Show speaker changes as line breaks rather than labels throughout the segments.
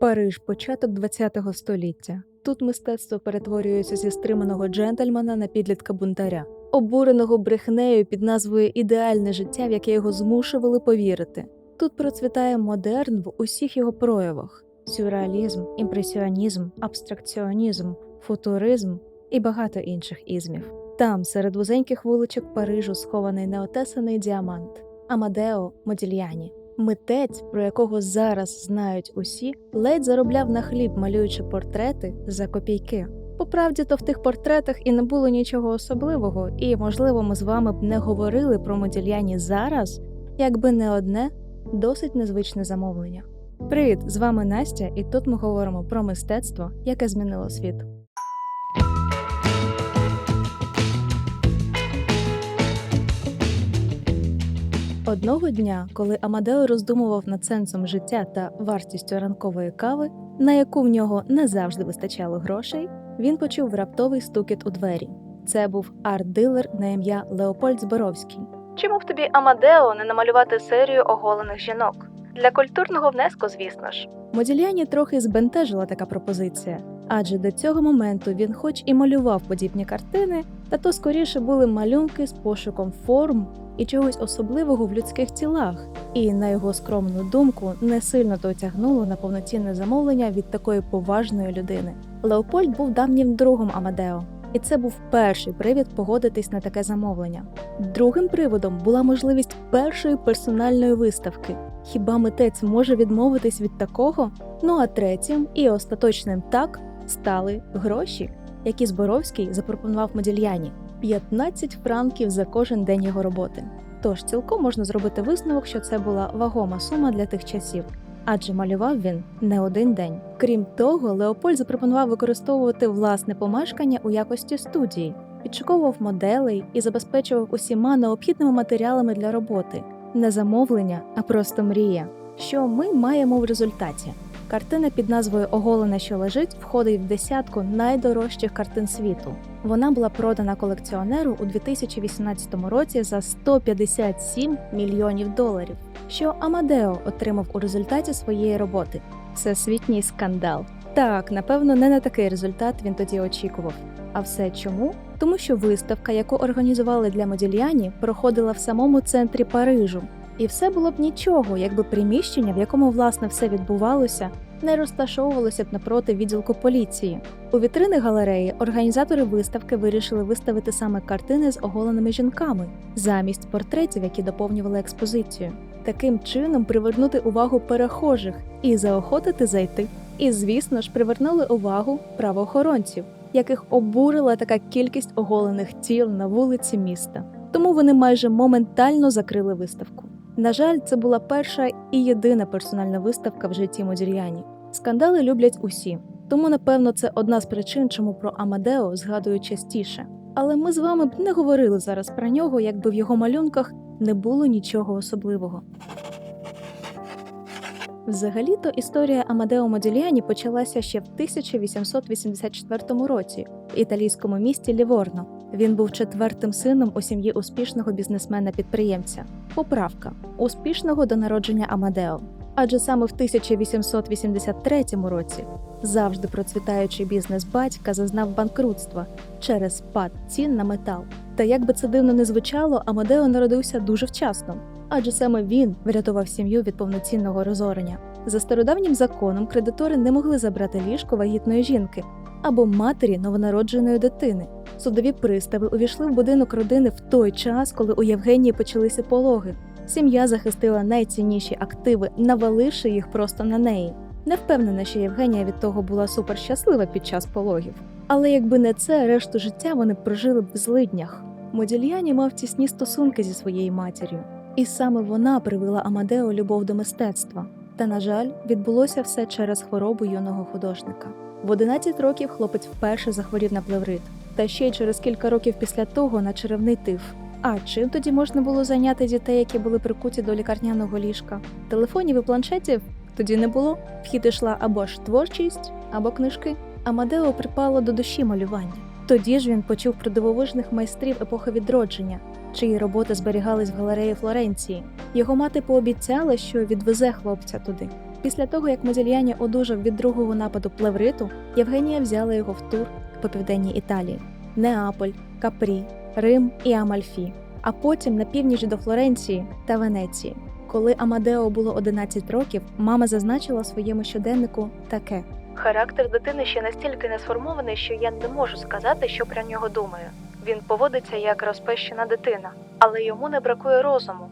Париж, початок ХХ століття. Тут мистецтво перетворюється зі стриманого джентльмена на підлітка бунтаря, обуреного брехнею під назвою Ідеальне життя, в яке його змушували повірити. Тут процвітає модерн в усіх його проявах: сюрреалізм, імпресіонізм, абстракціонізм, футуризм і багато інших ізмів. Там, серед вузеньких вуличок Парижу, схований неотесаний діамант Амадео Модільяні. Митець, про якого зараз знають усі, ледь заробляв на хліб, малюючи портрети за копійки. Поправді, то в тих портретах і не було нічого особливого, і, можливо, ми з вами б не говорили про Модільяні зараз, якби не одне досить незвичне замовлення. Привіт, з вами Настя, і тут ми говоримо про мистецтво, яке змінило світ. Одного дня, коли Амадео роздумував над сенсом життя та вартістю ранкової кави, на яку в нього не завжди вистачало грошей, він почув раптовий стукіт у двері. Це був арт-дилер на ім'я Леопольд Зборовський. Чому б тобі Амадео не намалювати серію оголених жінок? Для культурного внеску, звісно ж. Моділяні трохи збентежила така пропозиція, адже до цього моменту він, хоч і малював подібні картини, та то скоріше були малюнки з пошуком форм і чогось особливого в людських тілах, і, на його скромну думку, не сильно то тягнуло на повноцінне замовлення від такої поважної людини. Леопольд був давнім другом Амадео, і це був перший привід погодитись на таке замовлення. Другим приводом була можливість першої персональної виставки. Хіба митець може відмовитись від такого? Ну а третім і остаточним так стали гроші, які Зборовський запропонував Модільяні. 15 франків за кожен день його роботи. Тож цілком можна зробити висновок, що це була вагома сума для тих часів, адже малював він не один день. Крім того, Леопольд запропонував використовувати власне помешкання у якості студії, підшуковував моделей і забезпечував усіма необхідними матеріалами для роботи. Не замовлення, а просто мрія. Що ми маємо в результаті? Картина під назвою Оголена, що лежить, входить в десятку найдорожчих картин світу. Вона була продана колекціонеру у 2018 році за 157 мільйонів доларів, що Амадео отримав у результаті своєї роботи. Всесвітній скандал. Так, напевно, не на такий результат він тоді очікував. А все чому? Тому що виставка, яку організували для Модільяні, проходила в самому центрі Парижу. І все було б нічого, якби приміщення, в якому власне все відбувалося, не розташовувалося б напроти відділку поліції. У вітрини галереї організатори виставки вирішили виставити саме картини з оголеними жінками замість портретів, які доповнювали експозицію. Таким чином привернути увагу перехожих і заохотити зайти. І, звісно ж, привернули увагу правоохоронців, яких обурила така кількість оголених тіл на вулиці міста. Тому вони майже моментально закрили виставку. На жаль, це була перша і єдина персональна виставка в житті Модільяні. Скандали люблять усі, тому напевно це одна з причин, чому про Амадео згадують частіше. Але ми з вами б не говорили зараз про нього, якби в його малюнках не було нічого особливого. Взагалі-то історія Амадео Модільяні почалася ще в 1884 році в італійському місті Ліворно. Він був четвертим сином у сім'ї успішного бізнесмена-підприємця. Поправка успішного до народження Амадео. Адже саме в 1883 році завжди процвітаючий бізнес батька зазнав банкрутства через спад цін на метал. Та як би це дивно не звучало, Амадео народився дуже вчасно, адже саме він врятував сім'ю від повноцінного розорення. За стародавнім законом кредитори не могли забрати ліжко вагітної жінки або матері новонародженої дитини. Судові пристави увійшли в будинок родини в той час, коли у Євгенії почалися пологи. Сім'я захистила найцінніші активи, наваливши їх просто на неї. Не впевнена, що Євгенія від того була суперщаслива під час пологів. Але якби не це, решту життя вони прожили б в злиднях. Модільяні мав тісні стосунки зі своєю матір'ю, і саме вона привела Амадео любов до мистецтва. Та, на жаль, відбулося все через хворобу юного художника. В 11 років хлопець вперше захворів на плеврит, та ще й через кілька років після того на черевний тиф. А чим тоді можна було зайняти дітей, які були прикуті до лікарняного ліжка? Телефонів і планшетів тоді не було. Вхід ішла або ж творчість, або книжки. Амадео припало до душі малювання. Тоді ж він почув про дивовижних майстрів епохи відродження, чиї роботи зберігались в галереї Флоренції. Його мати пообіцяла, що відвезе хлопця туди. Після того, як Модільяні одужав від другого нападу плевриту, Євгенія взяла його в тур по південній Італії, Неаполь, Капрі, Рим і Амальфі, а потім на північ до Флоренції та Венеції. Коли Амадео було 11 років, мама зазначила своєму щоденнику таке: Характер дитини ще настільки не сформований, що я не можу сказати, що про нього думаю. Він поводиться як розпещена дитина, але йому не бракує розуму.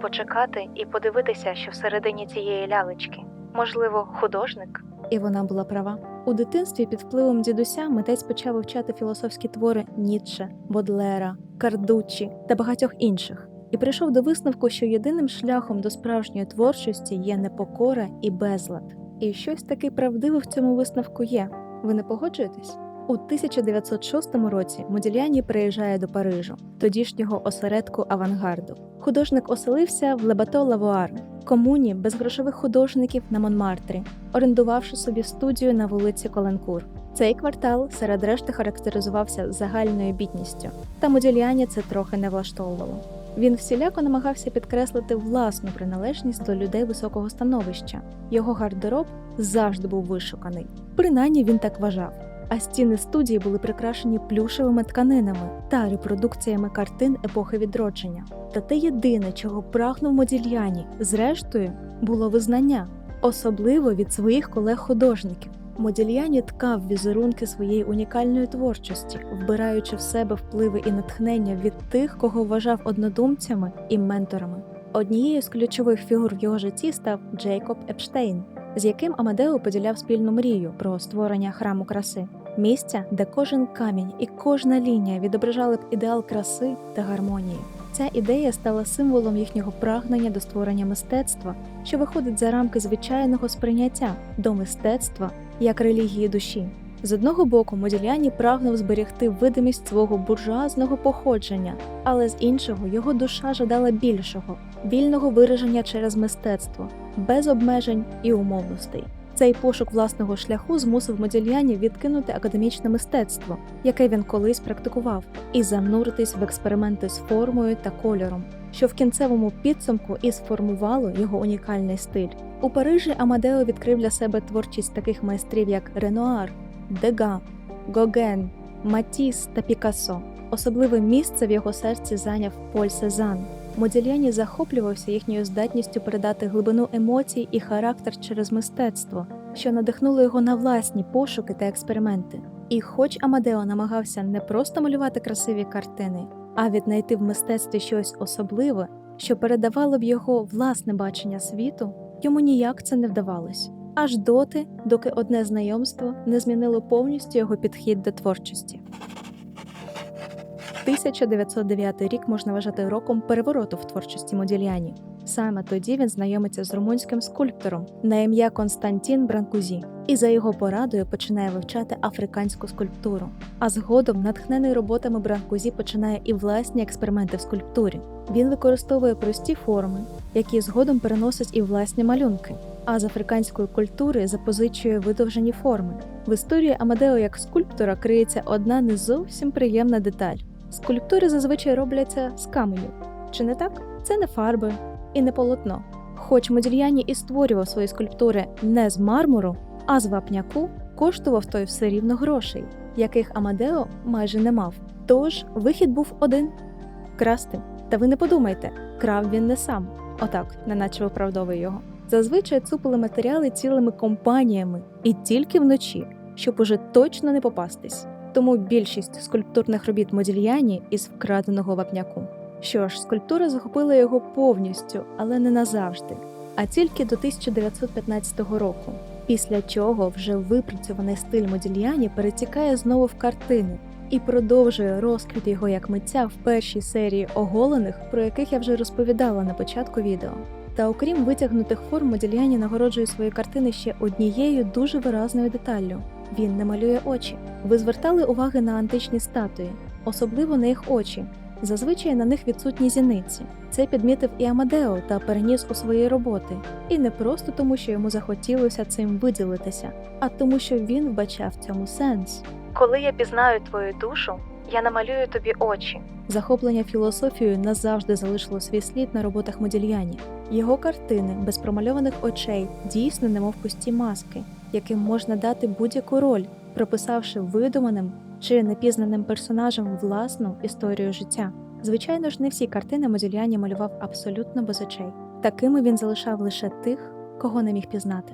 Почекати і подивитися, що всередині цієї лялечки. Можливо, художник? І вона була права. У дитинстві під впливом дідуся митець почав вивчати філософські твори Ніцше, Бодлера, Кардуччі та багатьох інших, і прийшов до висновку, що єдиним шляхом до справжньої творчості є непокора і безлад. І щось таки правдиве в цьому висновку є. Ви не погоджуєтесь? У 1906 році Модільяні приїжджає до Парижу, тодішнього осередку авангарду. Художник оселився в Лебато Лавуар, комуні безгрошових художників на Монмартрі, орендувавши собі студію на вулиці Коленкур. Цей квартал серед решти характеризувався загальною бідністю, та Модільяні це трохи не влаштовувало. Він всіляко намагався підкреслити власну приналежність до людей високого становища. Його гардероб завжди був вишуканий. Принаймні він так вважав. А стіни студії були прикрашені плюшевими тканинами та репродукціями картин епохи відродження. Та те єдине, чого прагнув Модільяні, зрештою, було визнання, особливо від своїх колег-художників. Модільяні ткав візерунки своєї унікальної творчості, вбираючи в себе впливи і натхнення від тих, кого вважав однодумцями і менторами. Однією з ключових фігур в його житті став Джейкоб Епштейн, з яким Амадео поділяв спільну мрію про створення храму краси, місця, де кожен камінь і кожна лінія відображали б ідеал краси та гармонії. Ця ідея стала символом їхнього прагнення до створення мистецтва, що виходить за рамки звичайного сприйняття до мистецтва як релігії душі. З одного боку, Модільяні прагнув зберегти видимість свого буржуазного походження, але з іншого його душа жадала більшого, вільного вираження через мистецтво, без обмежень і умовностей. Цей пошук власного шляху змусив Модільяні відкинути академічне мистецтво, яке він колись практикував, і зануритись в експерименти з формою та кольором, що в кінцевому підсумку і сформувало його унікальний стиль. У Парижі Амадео відкрив для себе творчість таких майстрів, як Ренуар, Дега, Гоген, Матіс та Пікассо. Особливе місце в його серці зайняв Поль Сезанн. Модільяні захоплювався їхньою здатністю передати глибину емоцій і характер через мистецтво, що надихнуло його на власні пошуки та експерименти. І хоч Амадео намагався не просто малювати красиві картини, а віднайти в мистецтві щось особливе, що передавало б його власне бачення світу, йому ніяк це не вдавалось. Аж доти, доки одне знайомство не змінило повністю його підхід до творчості. 1909 рік можна вважати роком перевороту в творчості Модільяні. Саме тоді він знайомиться з румунським скульптором на ім'я Константін Бранкузі і за його порадою починає вивчати африканську скульптуру. А згодом, натхнений роботами Бранкузі, починає і власні експерименти в скульптурі. Він використовує прості форми, які згодом переносить і власні малюнки. А з африканської культури запозичує видовжені форми. В історії Амадео як скульптора криється одна не зовсім приємна деталь. Скульптури зазвичай робляться з каменю. Чи не так? Це не фарби і не полотно. Хоч Модільяні і створював свої скульптури не з мармуру, а з вапняку, коштував той все рівно грошей, яких Амадео майже не мав. Тож вихід був один красти. Та ви не подумайте, крав він не сам, отак, неначе виправдовує його. Зазвичай цупили матеріали цілими компаніями і тільки вночі, щоб уже точно не попастись. Тому більшість скульптурних робіт Модільяні із вкраденого вапняку. Що ж, скульптура захопила його повністю, але не назавжди, а тільки до 1915 року. Після чого вже випрацьований стиль Модільяні перетікає знову в картини і продовжує розквіт його як митця в першій серії оголених, про яких я вже розповідала на початку відео. Та окрім витягнутих форм, Модільяні нагороджує свої картини ще однією дуже виразною деталлю. Він не малює очі. Ви звертали уваги на античні статуї, особливо на їх очі. Зазвичай на них відсутні зіниці. Це підмітив і Амадео та переніс у свої роботи. І не просто тому, що йому захотілося цим виділитися, а тому, що він вбачав в цьому сенс. Коли я пізнаю твою душу, Я намалюю тобі очі. Захоплення філософією назавжди залишило свій слід на роботах Модільяні. Його картини без промальованих очей дійсно немов пусті маски, яким можна дати будь-яку роль, прописавши видуманим чи непізнаним персонажем власну історію життя. Звичайно ж, не всі картини Модільяні малював абсолютно без очей. Такими він залишав лише тих, кого не міг пізнати.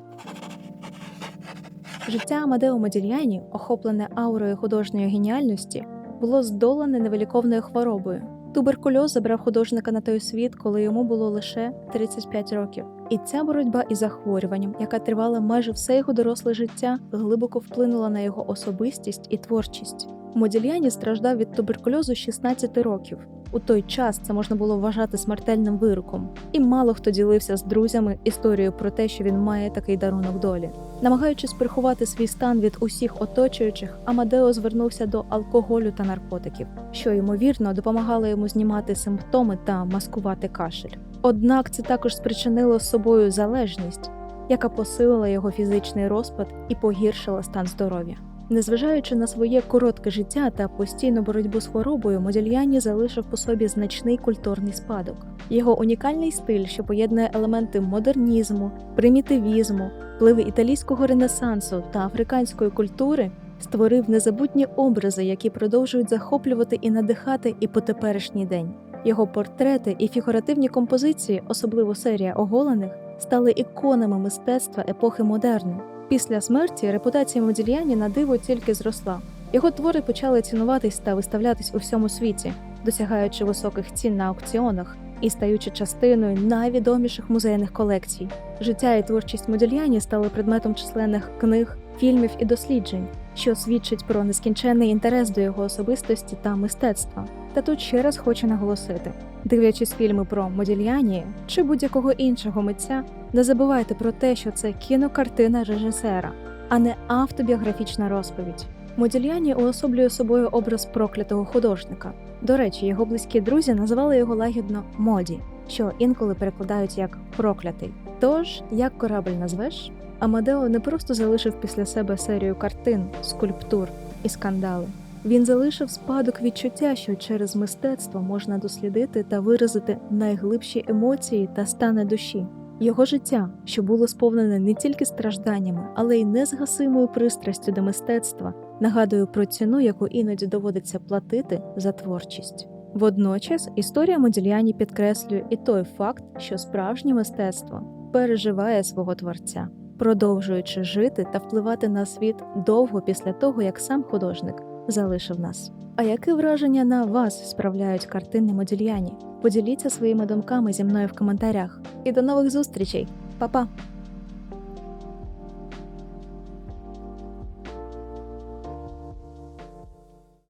Життя Амадео Модільяні, охоплене аурою художньої геніальності, було здолане невиліковною хворобою. Туберкульоз забрав художника на той світ, коли йому було лише 35 років. І ця боротьба із захворюванням, яка тривала майже все його доросле життя, глибоко вплинула на його особистість і творчість. Модільяні страждав від туберкульозу 16 років. У той час це можна було вважати смертельним вироком, і мало хто ділився з друзями історією про те, що він має такий дарунок долі. Намагаючись приховати свій стан від усіх оточуючих, Амадео звернувся до алкоголю та наркотиків, що ймовірно допомагало йому знімати симптоми та маскувати кашель. Однак це також спричинило собою залежність, яка посилила його фізичний розпад і погіршила стан здоров'я. Незважаючи на своє коротке життя та постійну боротьбу з хворобою, Модільяні залишив по собі значний культурний спадок. Його унікальний стиль, що поєднує елементи модернізму, примітивізму, впливи італійського ренесансу та африканської культури, створив незабутні образи, які продовжують захоплювати і надихати і по теперішній день. Його портрети і фігуративні композиції, особливо серія оголених, стали іконами мистецтва епохи модерну. Після смерті репутація Модільяні на диво тільки зросла. Його твори почали цінуватись та виставлятись у всьому світі, досягаючи високих цін на аукціонах і стаючи частиною найвідоміших музейних колекцій. Життя і творчість Модільяні стали предметом численних книг, фільмів і досліджень, що свідчить про нескінченний інтерес до його особистості та мистецтва. Та тут ще раз хочу наголосити: дивлячись фільми про Модільяні чи будь-якого іншого митця, не забувайте про те, що це кінокартина режисера, а не автобіографічна розповідь. Модільяні уособлює собою образ проклятого художника. До речі, його близькі друзі називали його лагідно моді, що інколи перекладають як проклятий. Тож, як корабль назвеш, Амадео не просто залишив після себе серію картин, скульптур і скандали. Він залишив спадок відчуття, що через мистецтво можна дослідити та виразити найглибші емоції та стани душі. Його життя, що було сповнене не тільки стражданнями, але й незгасимою пристрастю до мистецтва, нагадує про ціну, яку іноді доводиться платити за творчість. Водночас історія Модільяні підкреслює і той факт, що справжнє мистецтво переживає свого творця, продовжуючи жити та впливати на світ довго після того, як сам художник залишив нас. А яке враження на вас справляють картини Модільяні? Поділіться своїми думками зі мною в коментарях. І до нових зустрічей, Па-па!